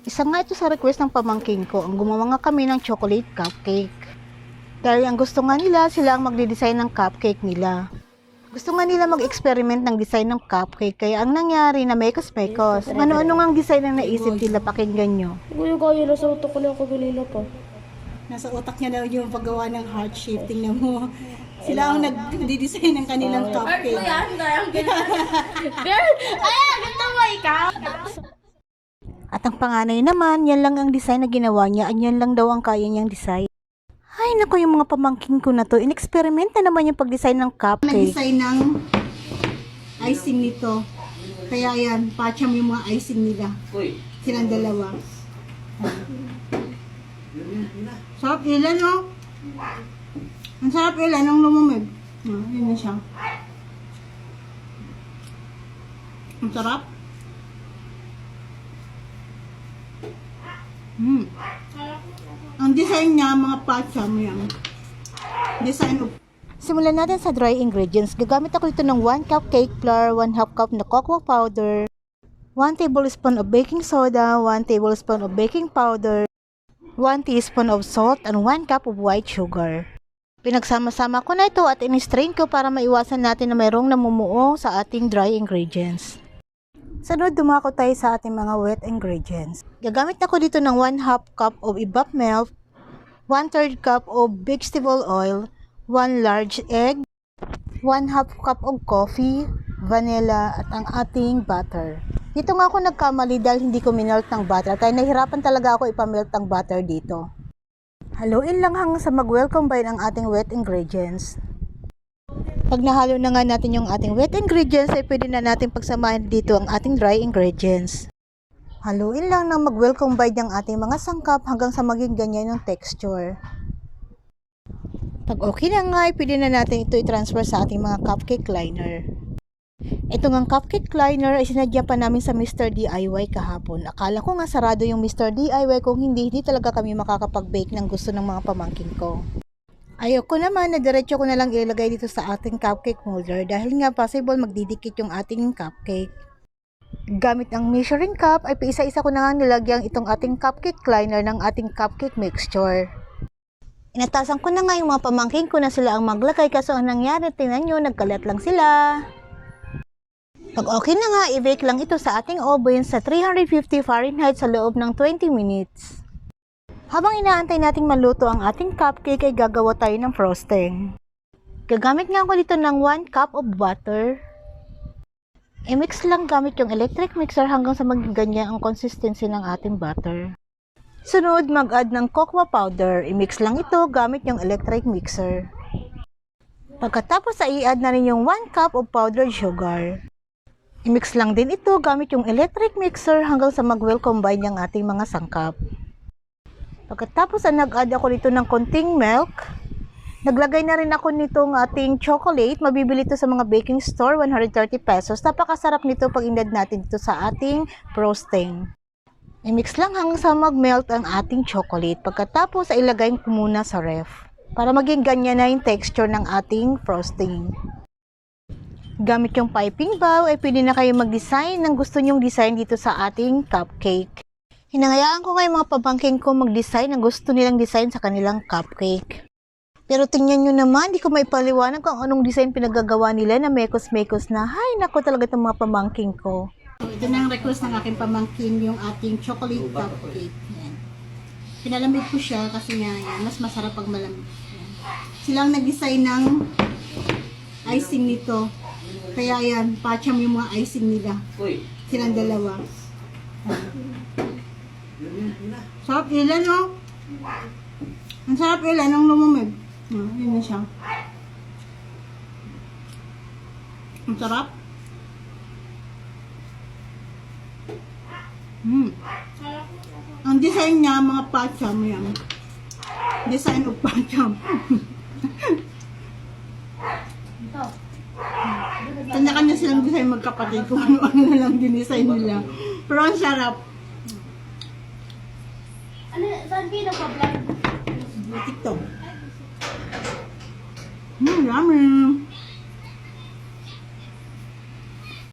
Isa nga ito sa request ng pamangking ko, ang gumawa nga kami ng chocolate cupcake. Dahil ang gusto nga nila, sila ang magde-design ng cupcake nila. Gusto nga nila mag-experiment ng design ng cupcake, kaya ang nangyari na mekos-mekos. Ano-ano nga ang design ang naisip nila, pakinggan nyo. Kuya kaya nasa utak ko lang ako kanina pa. Nasa utak niya daw yung paggawa ng heart shape. Tingnan mo. Sila ang nag-design ng kanilang cupcake. Girl! Ay, gusto mo ikaw? At ang panganay naman, yan lang ang design na ginawa niya at yan lang daw ang kaya niyang design. Ay, naku, yung mga pamangking ko na to, in-experiment na naman yung pag-design ng cupcake. Nag-design ng icing nito. Kaya yan, pacham yung mga icing nila. Silang dalawa. Sarap ilan, no? Ang sarap ilan nung lumamig. Ah, yun na siya. Ang sarap. Hmm. Ang design niya, mga pacham yan. Design of Simulan natin sa dry ingredients. Gagamit ako dito ng 1 cup cake flour, 1 half cup na cocoa powder, 1 tablespoon of baking soda, 1 tablespoon of baking powder, 1 teaspoon of salt, and 1 cup of white sugar. Pinagsama-sama ko na ito at in-strain ko para maiwasan natin na mayroong namumuo sa ating dry ingredients. Sunod, dumako tayo sa ating mga wet ingredients. Gagamit ako dito ng 1 half cup of evap milk, 1 third cup of vegetable oil, 1 large egg, 1 half cup of coffee, vanilla, at ang ating butter. Dito nga ako nagkamali dahil hindi ko minelt ng butter, kaya nahirapan talaga ako ipamelt ang butter dito. Haluin lang hanggang sa mag-well combine ang ating wet ingredients. Pag nahalo na nga natin yung ating wet ingredients, ay pwede na natin pagsamahin dito ang ating dry ingredients. Haluin lang ng mag-well combine ang ating mga sangkap hanggang sa maging ganyan yung texture. Pag okay na nga, ay pwede na natin ito i-transfer sa ating mga cupcake liner. Ito ng cupcake liner ay sinadya pa namin sa Mr. DIY kahapon. Akala ko nga sarado yung Mr. DIY kung hindi, hindi talaga kami makakapag-bake ng gusto ng mga pamangkin ko. Ayoko naman na diretso ko na lang ilagay dito sa ating cupcake molder dahil nga possible magdidikit yung ating cupcake. Gamit ang measuring cup ay paisa-isa ko na nga nilagyang itong ating cupcake liner ng ating cupcake mixture. Inatasan ko na nga yung mga pamangkin ko na sila ang maglagay kaso ang nangyari, tingnan nyo, nagkalat lang sila. Pag okay na nga, i-bake lang ito sa ating oven sa 350 Fahrenheit sa loob ng 20 minutes. Habang inaantay nating maluto ang ating cupcake ay gagawa tayo ng frosting. Gagamit nga ako dito ng 1 cup of butter. I-mix lang gamit yung electric mixer hanggang sa maging ganyan ang consistency ng ating butter. Sunod, mag-add ng cocoa powder. I-mix lang ito gamit yung electric mixer. Pagkatapos ay i-add na rin yung 1 cup of powdered sugar. I-mix lang din ito gamit yung electric mixer hanggang sa mag-well combine yung ating mga sangkap. Pagkatapos ay nag-add ako dito ng konting milk. Naglagay na rin ako nitong ating chocolate. Mabibili ito sa mga baking store, 130 pesos. Napakasarap nito pag inad natin ito sa ating frosting. I-mix lang hanggang sa mag-melt ang ating chocolate. Pagkatapos ay ilagay ko muna sa ref para maging ganyan na yung texture ng ating frosting. Gamit yung piping bow, ay pwede na kayo mag-design ng gusto nyong design dito sa ating cupcake. Hinangayaan ko nga yung mga pabangking ko mag-design ng gusto nilang design sa kanilang cupcake. Pero tingnan nyo naman, di ko may paliwanag kung anong design pinagagawa nila na mekos-mekos na. Hay, nako talaga itong mga pamangking ko. So, ito na ang request ng aking pamangkin, yung ating chocolate cupcake. Yan. Pinalamig ko siya kasi nga, yan, mas masarap pag malamig. Yan. Sila ang nag-design ng icing nito. Kaya yan, pacham yung mga icing nila. Silang dalawa. Sarap ilan, no? Ang sarap ilan nung lumamig. Ah, yun na siya. Ang sarap. Hmm. Ang design niya, mga pacham yan. Design of pacham. Kanya-kanya silang design magkapatid kung ano-ano na lang dinesign nila. Pero ang sarap. TikTok. Hmm, yummy.